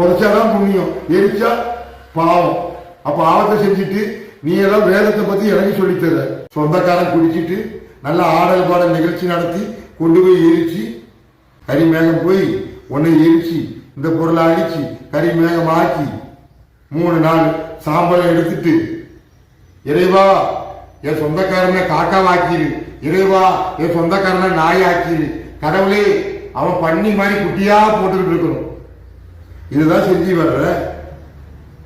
புதைச்சாதான் புண்ணியம். எரிச்சா பாவம். அப்ப ஆபத்தை செஞ்சுட்டு நீ எல்லாம் வேதத்தை பத்தி எனக்கு சொல்லித்தர சொந்தக்காரன் குடிச்சிட்டு நல்ல ஆடல் பாடல் நிகழ்ச்சி நடத்தி கொண்டு போய் எரிச்சு கறி மேகம் போய் உன்னை எரிச்சு இந்த பொருளை அடிச்சு கறி மேகம் ஆக்கி மூணு நாள் சாம்பலை எடுத்துட்டு இறைவா என் சொந்தக்காரனை காக்காவாக்கிரு. இறைவா என் சொந்தக்காரனை நாயாக்கிரு. கடவுளே அவன் பண்ணி மாதிரி குட்டியா போட்டுக்கிட்டு இருக்கணும். இதுதான் செஞ்சு வர்ற.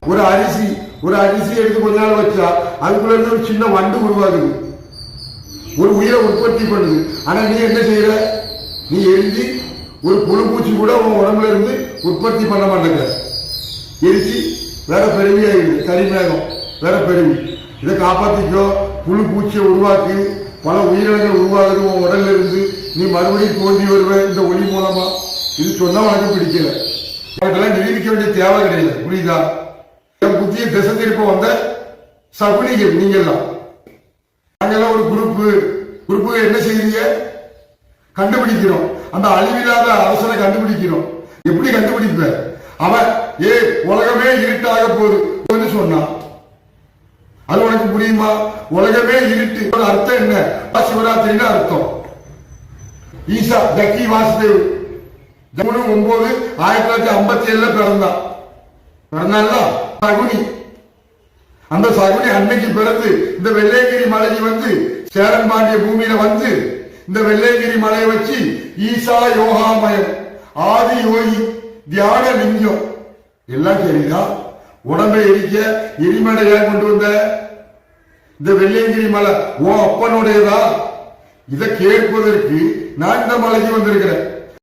ஒரு அரிசி ஒரு அரிசி எடுத்து கொஞ்ச நாள் வச்சா அதுக்குள்ள இருந்து ஒரு சின்ன வண்டு உருவாகுது. ஒரு உயிரை உற்பத்தி பண்ணுது. ஆனா நீ என்ன செய்யற நீ எரிஞ்சு ஒரு புழு பூச்சி கூட உன் உடம்புல இருந்து உற்பத்தி பண்ண மாட்டேங்க. எரிச்சு வேற பெருவி ஆயிடுது. கரிமேகம் வேற பெருவி. இதை காப்பாத்திக்கோ. புழு பூச்சியை உருவாக்கி. பல உயிரினங்கள் உருவாகுது உன் உடல்ல இருந்து. நீ மறுபடியும் தோன்றி வருவ இந்த ஒளி மூலமா. இது சொன்னா உனக்கு பிடிக்கல. அதெல்லாம் நிரூபிக்க வேண்டிய தேவை கிடையாது. புரியுதா? என் புத்திய திசை திருப்ப வந்த சகுனிகள் நீங்க எல்லாம் நாங்கெல்லாம் ஒரு குரூப் குரூப்பு என்ன செய்றீங்க? கண்டுபிடிக்கிறோம். அந்த அழிவில்லாத அரசனை கண்டுபிடிக்கிறோம். எப்படி கண்டுபிடிப்ப? அவன் ஏ உலகமே இருட்டாக போகுது. சொன்னான் அது உனக்கு புரியுமா? உலகமே இருட்டு. அர்த்தம் என்ன? சிவராத்திரின்னு அர்த்தம். ஈசா ஜக்கி வாசுதேவ். மூணு ஒன்பது ஆயிரத்தி தொள்ளாயிரத்தி ஐம்பத்தி ஏழுல பிறந்தான் பிறந்தான்ல சகுனி. அந்த சகுனி அன்னைக்கு பிறந்து இந்த வெள்ளையங்கிரி மலைக்கு வந்து சேரன் பாண்டிய பூமியில வந்து இந்த வெள்ளையங்கிரி மலையை வச்சு ஈசா யோகாமயம் ஆதி யோகி தியான லிங்கம். எல்லாம் சரிதான் உடம்பை எரிக்க எரிமலை ஏன் கொண்டு வந்த இந்த வெள்ளையங்கிரி மலை ஓ அப்பனுடையதா? இதை கேட்பதற்கு நான் இந்த மலைக்கு வந்திருக்கிறேன்.